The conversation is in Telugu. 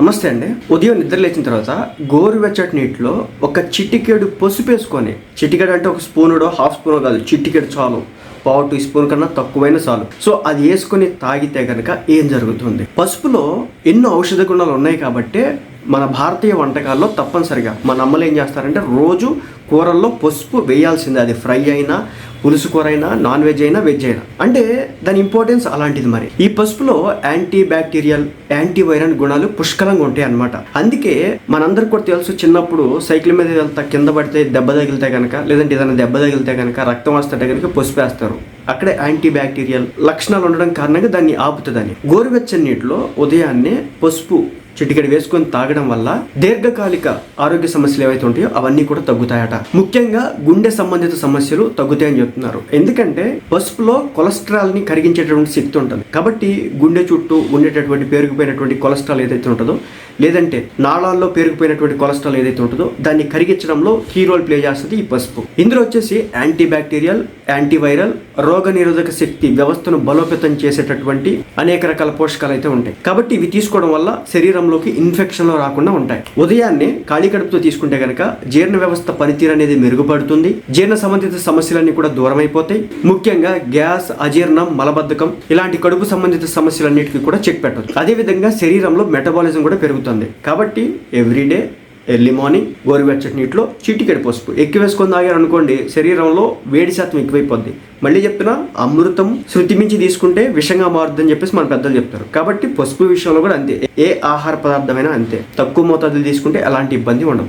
నమస్తే అండి. ఉదయం నిద్ర లేచిన తర్వాత గోరువెచ్చటి నీటిలో ఒక చిటికెడు పసుపు వేసుకొని చిటికెడు అంటే ఒక స్పూనుడో హాఫ్ స్పూన్ కాదు చిటికెడు చాలు. పావు టీ స్పూన్ కన్నా తక్కువైన చాలు. సో అది వేసుకొని తాగితే కనుక ఏం జరుగుతుంది? పసుపులో ఎన్నో ఔషధ గుణాలు ఉన్నాయి కాబట్టి మన భారతీయ వంటకాల్లో తప్పనిసరిగా మన అమ్మలు ఏం చేస్తారంటే రోజు కూరల్లో పసుపు వేయాల్సిందే. అది ఫ్రై అయినా పులుసు కూర అయినా నాన్ వెజ్ అయినా వెజ్ అయినా. అంటే దాని ఇంపార్టెన్స్ అలాంటిది మరి. ఈ పసుపులో యాంటీ బ్యాక్టీరియల్ యాంటీ వైరల్ గుణాలు పుష్కలంగా ఉంటాయి అన్నమాట. అందుకే మనందరికి కూడా తెలుసు చిన్నప్పుడు సైకిల్ మీద వెళ్తా కింద పడితే దెబ్బ తగిలితే కనుక లేదంటే ఏదైనా దెబ్బ తగిలితే కనుక రక్తం వస్తుంటే కనుక పసుపు వేస్తారు. అక్కడే యాంటీ బ్యాక్టీరియల్ లక్షణాలు ఉండడం కారణంగా దాన్ని ఆపుతుందని. గోరువెచ్చని నీటిలో ఉదయాన్నే పసుపు చిటికెడు వేసుకొని తాగడం వల్ల దీర్ఘకాలిక ఆరోగ్య సమస్యలు ఏవైతే ఉంటాయో అవన్నీ కూడా తగ్గుతాయట. ముఖ్యంగా గుండె సంబంధిత సమస్యలు తగ్గుతాయని చెప్తున్నారు. ఎందుకంటే పసుపులో కొలెస్ట్రాల్ని కరిగించేటటువంటి శక్తి ఉంటుంది. కాబట్టి గుండె చుట్టూ ఉండేటటువంటి పేరుకుపోయినటువంటి కొలెస్ట్రాల్ ఏదైతే ఉంటుందో లేదంటే నాళాల్లో పేరుకుపోయినటువంటి కొలెస్ట్రాల్ ఏదైతే ఉంటుందో దాన్ని కరిగించడంలో కీ రోల్ ప్లే చేస్తుంది ఈ పసుపు. ఇందులో వచ్చేసి యాంటీ బ్యాక్టీరియల్ యాంటీవైరల్ రోగ నిరోధక శక్తి వ్యవస్థను బలోపేతం చేసేటటువంటి అనేక రకాల పోషకాలు అయితే ఉంటాయి. కాబట్టి ఇవి తీసుకోవడం వల్ల శరీరం శరీరంలోకి ఇన్ఫెక్షన్లు రాకుండా ఉంటాయి. ఉదయాన్నే ఖాళీ కడుపుతో తీసుకుంటే కనుక జీర్ణ వ్యవస్థ పనితీరు అనేది మెరుగుపడుతుంది. జీర్ణ సంబంధిత సమస్యలన్నీ కూడా దూరం అయిపోతాయి ముఖ్యంగా గ్యాస్ అజీర్ణం మలబద్ధకం ఇలాంటి కడుపు సంబంధిత సమస్యలన్నిటికీ కూడా చెక్ పెట్టదు అదేవిధంగా శరీరంలో మెటబాలిజం కూడా పెరుగుతుంది. కాబట్టి ఎవ్రీడే ఎర్లీ మార్నింగ్ గోరువెచ్చటి నీటిలో చిటికెడు పసుపు. ఎక్కువ వేసుకొని తాగారు అనుకోండి శరీరంలో వేడి శాతం ఎక్కువైపోద్ది. మళ్ళీ చెప్తున్నా అమృతం శృతి మించి తీసుకుంటే విషంగా మారుద్దని చెప్పేసి మన పెద్దలు చెప్తారు. కాబట్టి పసుపు విషయంలో కూడా అంతే. ఏ ఆహార పదార్థమైనా అంతే. తక్కువ మోతాదులు తీసుకుంటే ఎలాంటి ఇబ్బంది ఉండదు.